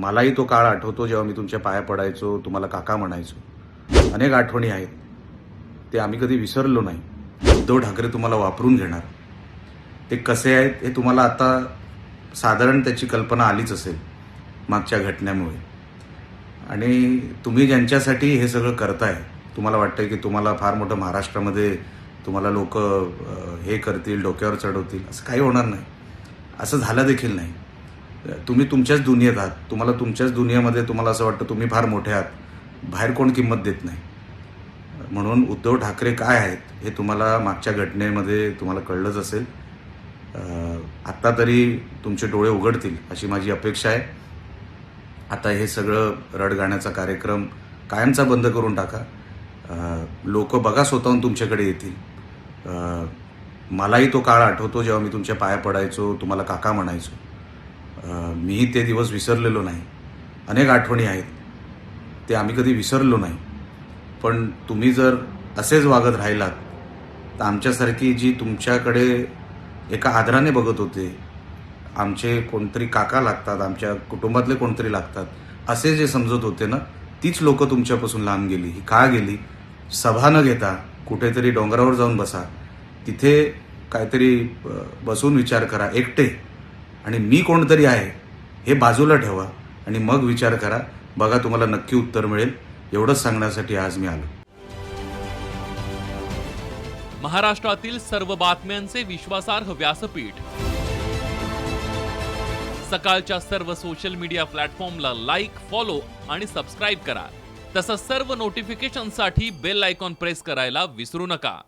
मलाही तो काळ आठवतो जेव्हा मी तुमच्या पाया पडायचो तुम्हाला काका म्हणायचो. अनेक आठवणी आहेत. ते आम्ही कधी विसरलो नाही. उद्धव ठाकरे तुम्हाला वापरून घेणार. ते कसे आहेत हे तुम्हाला आता साधारण त्याची कल्पना आलीच असेल मागच्या घटनेमुळे. आणि तुम्ही ज्यांच्यासाठी हे सगळं करताय तुम्हाला वाटतंय की तुम्हाला फार मोठं महाराष्ट्रामध्ये तुम्हाला लोक हे करतील डोक्यावर चढवतील असं काही होणार नाही. असं झालं देखील नाही. तुम्ही तुमच्याच दुनियेत आहात. तुम्हाला तुमच्याच दुनियेमध्ये तुम्हाला असं वाटतं तुम्ही फार मोठे आहात. बाहेर कोण किंमत देत नाही. म्हणून उद्धव ठाकरे काय आहेत हे तुम्हाला मागच्या घटनेमध्ये तुम्हाला कळलंच असेल. आत्ता तरी तुमचे डोळे उघडतील अशी माझी अपेक्षा आहे. आता हे सगळं रड गाण्याचा कार्यक्रम कायमचा बंद करून टाका. लोक बघा स्वतःहून तुमच्याकडे येतील. मलाही तो काळ आठवतो जेव्हा मी तुमच्या पाया पडायचो तुम्हाला काका म्हणायचो. मीही ते दिवस विसरलेलो नाही. अनेक आठवणी आहेत. ते आम्ही कधी विसरलो नाही. पण तुम्ही जर असेच वागत राहिलात तर आमच्यासारखी जी तुमच्याकडे एका आदराने बघत होते आमचे कोणतरी काका लागतात आमच्या कुटुंबातले कोणतरी लागतात असे जे समजत होते ना तीच लोक तुमच्यापासून लांब गेली ही का गेली. सभा न घेता कुठेतरी डोंगरावर जाऊन बसा. तिथे काहीतरी बसून विचार करा एकटे. आणि मी कोणतरी आहे हे बाजूला ठेवा आणि मग विचार करा. बघा तुम्हाला नक्की उत्तर मिळेल. एवढंच सांगण्यासाठी आज मी आलो. महाराष्ट्रातील सर्व बातम्यांचे विश्वासार्ह व्यासपीठ. सकाळच्या सर्व सोशल मीडिया प्लॅटफॉर्मला लाईक फॉलो आणि सबस्क्राईब करा. तसंच सर्व नोटिफिकेशनसाठी बेल आयकॉन प्रेस करायला विसरू नका.